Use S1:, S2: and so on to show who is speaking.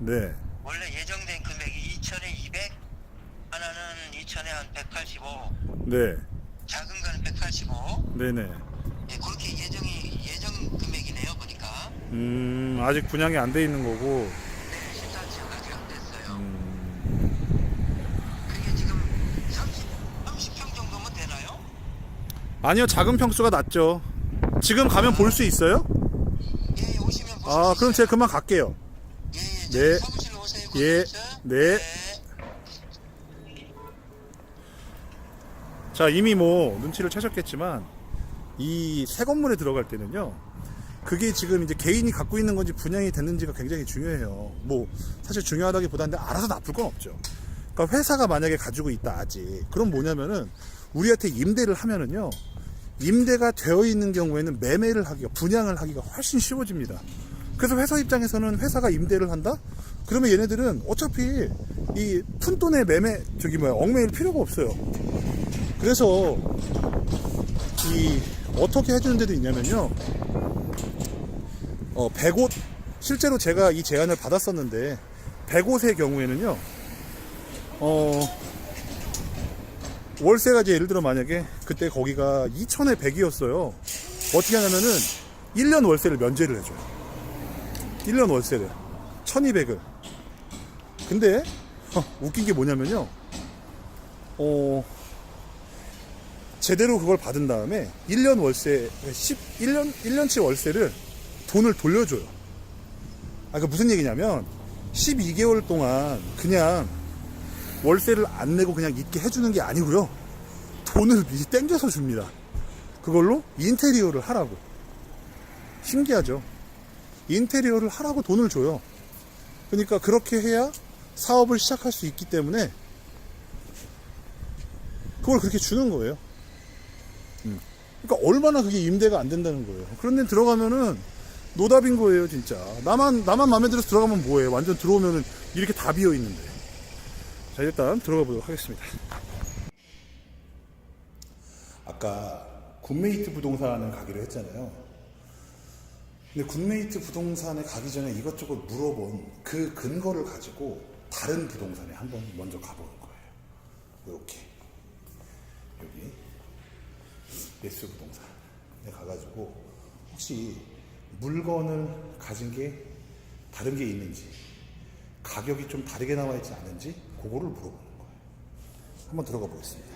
S1: 네.
S2: 원래 예정된 금액이 2천에 200, 하나는 2천에 한 185,
S1: 네.
S2: 작은 거는 185.
S1: 네네.
S2: 예, 그렇게 예정이 예정 금액이네요 보니까.
S1: 음, 아직 분양이 안 돼 있는 거고.
S2: 네, 실사치가 아직 안 됐어요.
S1: 음,
S2: 그게 지금 30, 30평 정도면 되나요?
S1: 아니요, 작은 평수가 낫죠. 지금 가면 볼 수 있어요?
S2: 예, 오시면 보실
S1: 아,
S2: 수
S1: 그럼
S2: 있어요.
S1: 제가 그만 갈게요. 네.
S2: 네. 사무실 오세요.
S1: 예? 네. 자, 이미 뭐 눈치를 채셨겠지만 이 새 건물에 들어갈 때는요. 그게 지금 이제 개인이 갖고 있는 건지 분양이 됐는지가 굉장히 중요해요. 뭐 사실 중요하다기보다는 알아서 나쁠 건 없죠. 그러니까 회사가 만약에 가지고 있다 아직. 그럼 뭐냐면은 우리한테 임대를 하면은요. 임대가 되어 있는 경우에는 매매를 하기가 분양을 하기가 훨씬 쉬워집니다. 그래서 회사 입장에서는 회사가 임대를 한다? 그러면 얘네들은 어차피 이 푼돈의 매매 저기 뭐야 얽매일 필요가 없어요. 그래서 이 어떻게 해주는 데도 있냐면요. 어 100옷 실제로 제가 이 제안을 받았었는데 100옷의 경우에는요. 어 월세가 이제 예를 들어 만약에 그때 거기가 2천에 100이었어요. 어떻게 하냐면은 1년 월세를 면제를 해줘요. 1년 월세를 1200을. 근데 어, 웃긴 게 뭐냐면요. 어 제대로 그걸 받은 다음에 1년 월세 10 1년 1년치 월세를 돈을 돌려줘요. 아그 무슨 얘기냐면 12개월 동안 그냥 월세를 안 내고 그냥 있게 해주는 게 아니고요. 돈을 미리 땡겨서 줍니다. 그걸로 인테리어를 하라고. 신기하죠 인테리어를 하라고 돈을 줘요. 그러니까 그렇게 해야 사업을 시작할 수 있기 때문에 그걸 그렇게 주는 거예요. 음. 그러니까 얼마나 그게 임대가 안 된다는 거예요. 그런데 들어가면은 노답인 거예요, 진짜. 나만 나만 마음에 들어서 들어가면 뭐해? 완전 들어오면은 이렇게 다 비어 있는데. 자, 일단 들어가 보도록 하겠습니다. 아까 굿메이트 부동산을 가기로 했잖아요. 근데 굿메이트 부동산에 가기 전에 이것저것 물어본 그 근거를 가지고 다른 부동산에 한번 먼저 가보는 거예요. 이렇게 여기 예스 부동산에 가가지고 혹시 물건을 가진 게 다른 게 있는지 가격이 좀 다르게 나와 있지 않은지 그거를 물어보는 거예요. 한번 들어가 보겠습니다.